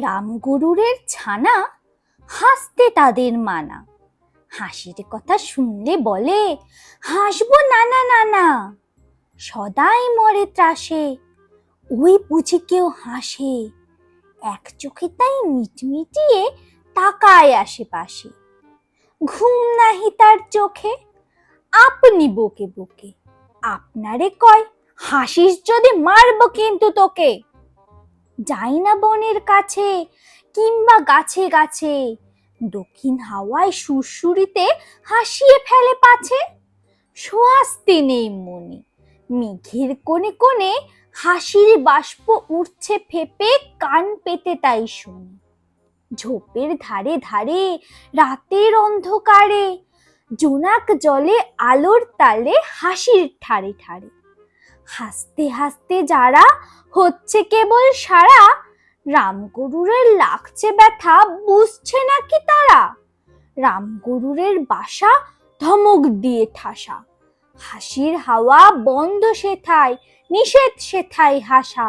রামগরুরের ছানা হাসতে তাদের মানা। হাসির কথা শুনলে বলে, হাসবো নানা নানা সদাই মরে ত্রাসে, ওই বুঝি কেউ হাসে। এক চোখে তাই মিটমিটিয়ে তাকায় আশেপাশে। ঘুম নাহি তার চোখে, আপনি বকে বকে। আপনারে কয়, হাসিস যদি মারবো কিন্তু তোকে। যাই না বনের কাছে কিংবা গাছে গাছে। দক্ষিণ হাওয়ায় সুরসুরিতে হাসিয়ে ফেলে পাছে। সোয়াস্তি নেই মনে। মেঘের কোণে কোণে হাসির বাষ্প উঠছে ফেপে কান পেতে তাই শুনি। ঝোপের ধারে ধারে রাতের অন্ধকারে, জোনাক জলে আলোর তালে হাসির ঠারে ঠারে। হাসতে হাসতে যারা হচ্ছে কেবল সারা, রামগরুরের লাগছে ব্যথা বুঝছে নাকি তারা? রামগরুরের বাসা ধমক দিয়ে ঠাসা, হাসির হাওয়া বন্ধ সেথায়, নিষেধ সেথায় হাসা।